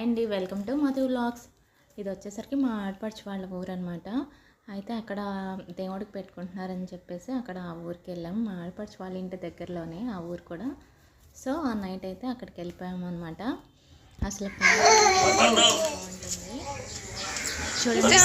అండి welcome to Madhu vlogs. ఇది వచ్చేసరికి మా ఆడపడుచు వాళ్ళ ఊరు అనమాట అయితే అక్కడ దేవుడికి పెట్టుకుంటున్నారని చెప్పేసి అక్కడ ఆ ఊరికి వెళ్ళాము మా ఆడపడుచు వాళ్ళ ఇంటి దగ్గరలోనే ఆ ఊరు కూడా. సో ఆ నైట్ అయితే అక్కడికి వెళ్ళిపోయాము అనమాట అసలు బాగుంటుంది చూడండి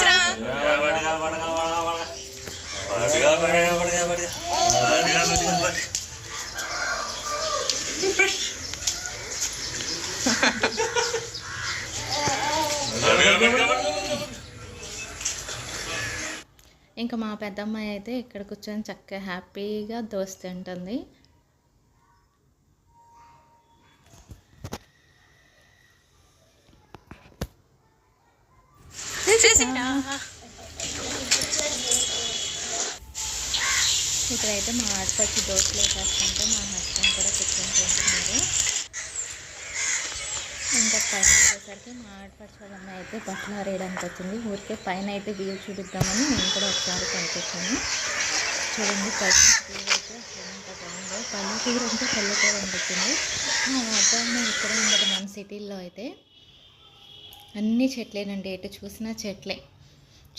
ఇంకా మా పెద్దమ్మాయి అయితే ఇక్కడ కూర్చొని చక్కగా హ్యాపీగా దోశ తింటుంది. ఇక్కడైతే మా ఆడపచ్చి దోశలు వేసేస్తుంటే మా హస్బెండ్ కూడా కూర్చొని తింటున్నారు. ఇంకా పైకి వచ్చేసరికి మా ఆడపడి వాళ్ళ అమ్మాయి అయితే బట్టలు ఆరేయడానికి వచ్చింది. ఊరికే పైన అయితే వ్యూ చూపిద్దామని నేను కూడా ఒకసారి కనిపించాను చూడండి పైన అయితే ఎంత బాగుందో. పల్లెటూరు అంటే పల్లెటూరు అనిపించింది మా వాతావరణం ఇక్కడ ఉండదు మన సిటీల్లో అయితే. అన్ని చెట్లేనండి. ఎటు చూసినా చెట్లే.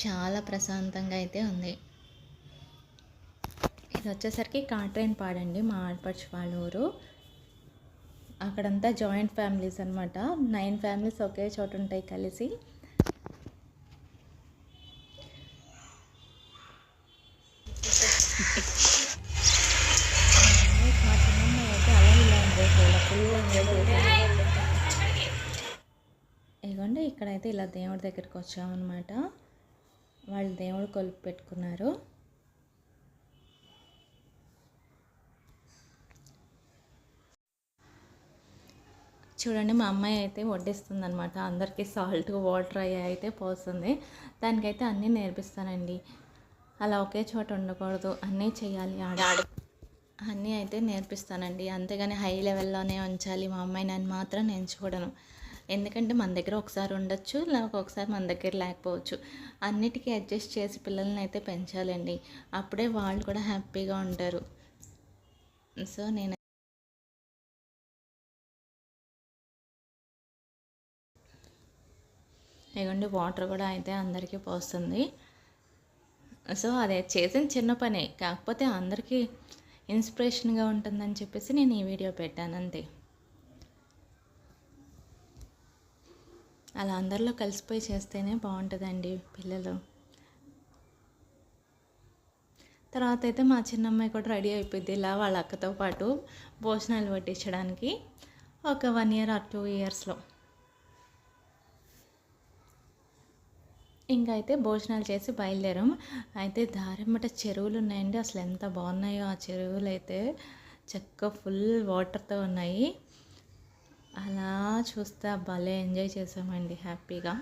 చాలా ప్రశాంతంగా అయితే ఉంది. ఇది వచ్చేసరికి కాట్రైన్ పాడండి మా ఆడపడుచు వాళ్ళ ఊరు. అక్కడంతా జాయింట్ ఫ్యామిలీస్ అనమాట నైన్ ఫ్యామిలీస్ ఒకే చోట ఉంటాయి కలిసి. మా అయితే అలా ఫుల్ ఇదిగోండి ఇక్కడైతే ఇలా దేవుడి దగ్గరికి వచ్చామన్నమాట. వాళ్ళు దేవుడు కొలుపు పెట్టుకున్నారు. చూడండి మా అమ్మాయి అయితే వడ్డిస్తుంది అనమాట అందరికీ సాల్ట్ వాటర్ అయ్యి అయితే పోస్తుంది. దానికైతే అన్నీ నేర్పిస్తానండి. అలా ఒకే చోట ఉండకూడదు. అన్నీ చేయాలి ఆడ. అన్నీ అయితే నేర్పిస్తానండి. అంతేగాని హై లెవెల్లోనే ఉంచాలి. మా అమ్మాయి నన్ను మాత్రం నేను చూడను. ఎందుకంటే మన దగ్గర ఒకసారి ఉండొచ్చు లేకపోతే ఒకసారి మన దగ్గర లేకపోవచ్చు. అన్నిటికీ అడ్జస్ట్ చేసి పిల్లల్ని అయితే పెంచాలండి. అప్పుడే వాళ్ళు కూడా హ్యాపీగా ఉంటారు. సో నేను లేకుంటే వాటర్ కూడా అయితే అందరికీ పోస్తుంది. సో అదే చేసిన చిన్న పనే కాకపోతే అందరికీ ఇన్స్పిరేషన్గా ఉంటుందని చెప్పేసి నేను ఈ వీడియో పెట్టాను అంతే. అలా అందరిలో కలిసిపోయి చేస్తేనే బాగుంటుందండి పిల్లలు. తర్వాత అయితే మా చిన్నమ్మాయి కూడా రెడీ అయిపోయింది ఇలా వాళ్ళ అక్కతో పాటు భోజనాలు పట్టించడానికి ఒక వన్ ఇయర్ ఆర్ టూ ఇయర్స్లో. ఇంకా అయితే భోజనాలు చేసి బయలుదేరాం. అయితే దారిమ్మట చెరువులు ఉన్నాయండి అసలు ఎంత బాగున్నాయో ఆ చెరువులు అయితే చక్క ఫుల్ వాటర్తో ఉన్నాయి. అలా చూస్తే భలే ఎంజాయ్ చేసామండి. హ్యాపీగా.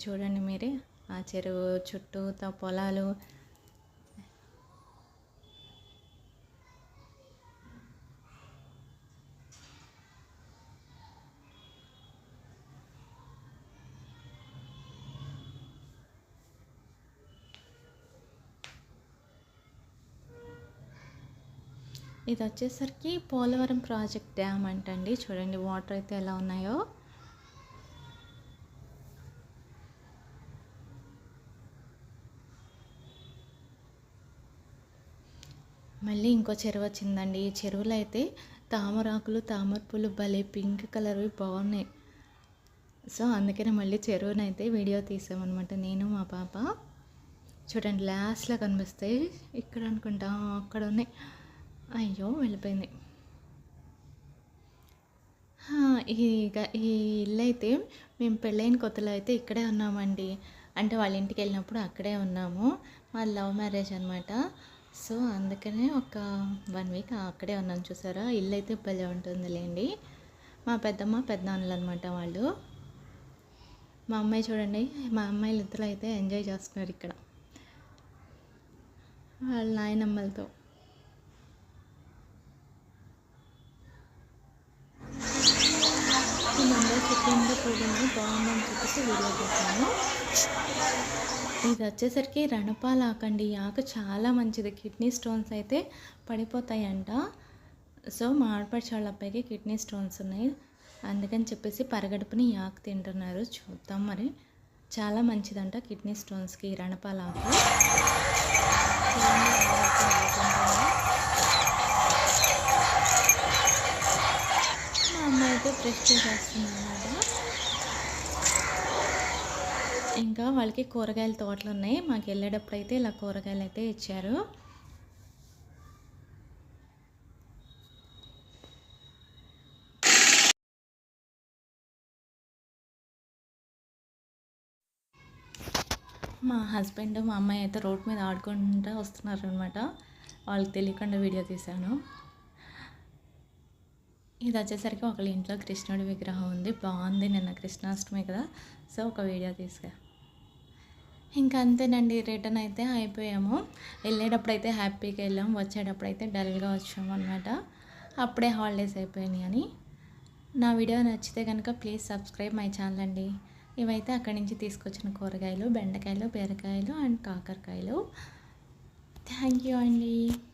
చూడండి మీరే. ఆ చెరువు చుట్టూతో పొలాలు ఇది వచ్చేసరికి పోలవరం ప్రాజెక్ట్ డ్యామ్ అంటండి. చూడండి వాటర్ అయితే ఎలా ఉన్నాయో. మళ్ళీ ఇంకో చెరువు వచ్చిందండి. ఈ చెరువులో అయితే తామరాకులు తామర పూలు భలే పింక్ కలర్వి బాగున్నాయి. సో అందుకనే మళ్ళీ చెరువునైతే వీడియో తీసామన్నమాట. నేను మా పాప. చూడండి లాస్ట్లో కనిపిస్తాయి. ఇక్కడ అనుకుంటా అక్కడ ఉన్నాయి. అయ్యో వెళ్ళిపోయింది ఈ ఈ ఇల్లు అయితే మేము పెళ్ళైన కొత్తలో అయితే ఇక్కడే ఉన్నామండి అంటే వాళ్ళ ఇంటికి వెళ్ళినప్పుడు అక్కడే ఉన్నాము మా లవ్ మ్యారేజ్ అనమాట సో అందుకనే ఒక వన్ వీక్ అక్కడే ఉన్నాను చూసారా ఇల్లు అయితే భలే ఉంటుందిలేండి మా పెద్దమ్మ పెద్దనాన్నలు అనమాట వాళ్ళు మా అమ్మాయి చూడండి మా అమ్మాయిలు ఇద్దరు అయితే ఎంజాయ్ చేస్తున్నారు ఇక్కడ వాళ్ళ నాయనమ్మలతో మెంబర్ చికెన్లో పోయింది బాగుందని చెప్పేసి వీడియో చేశాను ఇది వచ్చేసరికి రణపాల ఆకండి. ఈ ఆకు చాలా మంచిది. కిడ్నీ స్టోన్స్ అయితే పడిపోతాయంట. సో మా వాళ్ళ అబ్బాయికి కిడ్నీ స్టోన్స్ ఉన్నాయి. అందుకని చెప్పేసి పరగడుపుని ఈ ఆకు తింటున్నారు. చూద్దాం మరి. చాలా మంచిదంట కిడ్నీ స్టోన్స్కి రణపాల ఆకు. మా అమ్మ అయితే బ్రష్ చేసేస్తుంది అనమాట ఇంకా వాళ్ళకి కూరగాయల తోటలు ఉన్నాయి. మాకు వెళ్ళేటప్పుడు అయితే ఇలా కూరగాయలు అయితే ఇచ్చారు. మా హస్బెండ్ మా అమ్మాయి అయితే రోడ్ మీద ఆడుకుంటూ వస్తున్నారు అనమాట వాళ్ళకి తెలియకుండా వీడియో తీశాను. ఇది వచ్చేసరికి ఒకళ్ళ ఇంట్లో కృష్ణుడి విగ్రహం ఉంది. బాగుంది నిన్న కృష్ణాష్టమి కదా. సో ఒక వీడియో తీసుకా ఇంకా అంతేనండి రిటర్న్ అయితే అయిపోయాము. వెళ్ళేటప్పుడు అయితే హ్యాపీగా వెళ్ళాము వచ్చేటప్పుడు అయితే డల్గా వచ్చాము అనమాట అప్పుడే హాలిడేస్ అయిపోయినాయి అని. నా వీడియో నచ్చితే కనుక ప్లీజ్ సబ్స్క్రైబ్ మై ఛానల్ అండి. ఇవైతే అక్కడి నుంచి తీసుకొచ్చిన కూరగాయలు బెండకాయలు బీరకాయలు అండ్ కాకరకాయలు. థ్యాంక్ యూ అండి.